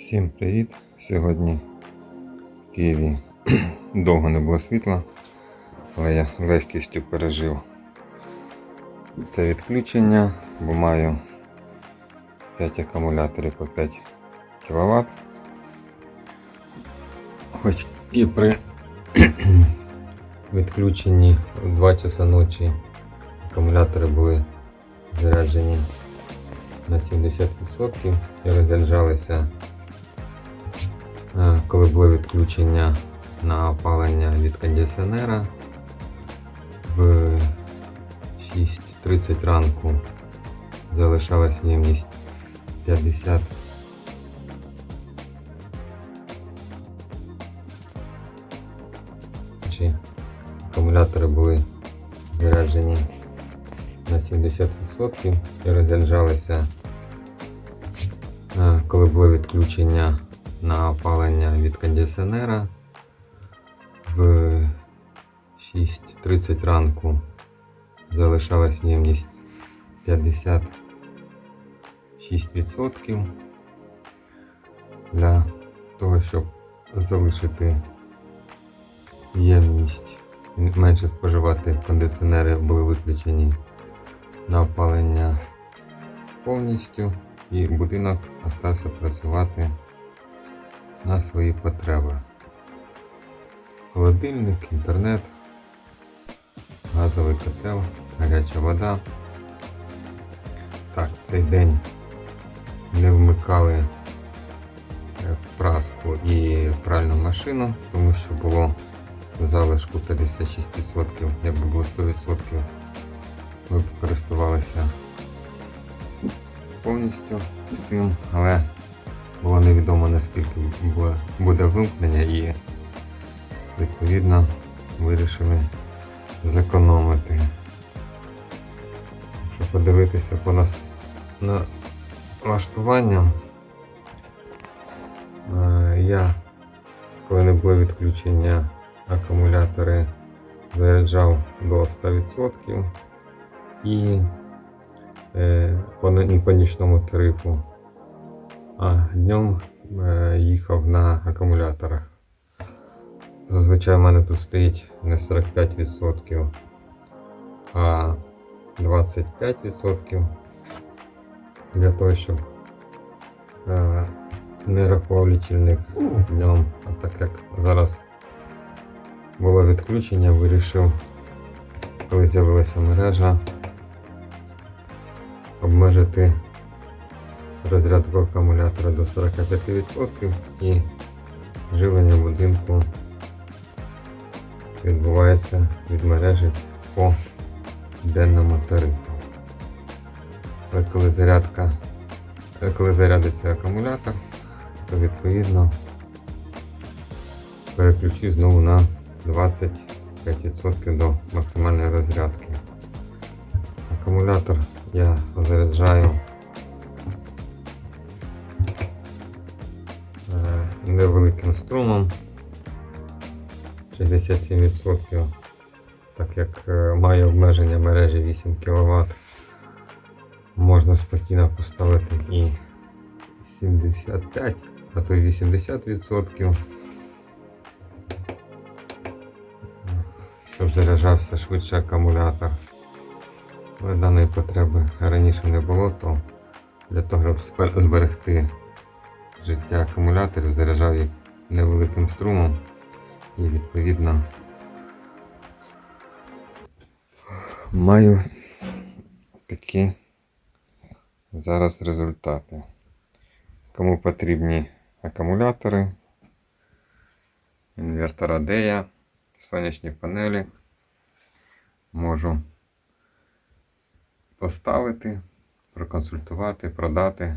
Всім привіт! Сьогодні в Києві довго не було світла, але я легкістю пережив це відключення, бо маю 5 акумуляторів по 5 кВт. Хоч і при відключенні в 2 часа ночі акумулятори були заряджені на 70% і розряджалися, коли було відключення на опалення від кондиціонера в 6.30 ранку залишалася ємність 50 чи акумулятори були заряджені на 70% і розряджалися, е, коли було відключення на опалення від кондиціонера в 6.30 ранку. Залишалась ємність 56% для того, щоб залишити ємність. Менше споживати кондиціонери були виключені на опалення повністю і будинок остався працювати на свої потреби. Холодильник, інтернет, газовий котел, гаряча вода. Так, цей день не вмикали е, праску і пральну машину, тому що було залишку 56%, якби було 100%, ми б користувалися повністю цим, але невідомо наскільки буде вимкнення і відповідно вирішили зекономити. Щоб подивитися по нас на влаштування, е, я, коли не було відключення акумулятори заряджав до 100% і е, по, по нічному тарифу, а днем е, їхав на акумуляторах. Зазвичай в мене тут стоїть не 45%, а 25% для того, щоб е, не рахував лічильник днем, а так як зараз було відключення, вирішив, коли з'явилася мережа, обмежити розрядку акумулятора до 45% і живлення будинку відбувається від мережі по денному тарифу. Коли зарядка, коли зарядиться акумулятор, то відповідно переключу знову на 25% до максимальної розрядки. Акумулятор я заряджаю невеликим струмом 67%, так як е, має обмеження мережі 8 кВт. Можна спокійно поставити і 75, а то й 80%. щоб заряджався швидше акумулятор. Але даної потреби раніше не було, то для того, щоб зберегти життя акумуляторів, заряджав їх невеликим струмом і відповідно маю такі зараз результати. Кому потрібні акумулятори, інвертора Дея, сонячні панелі, можу поставити, проконсультувати, продати.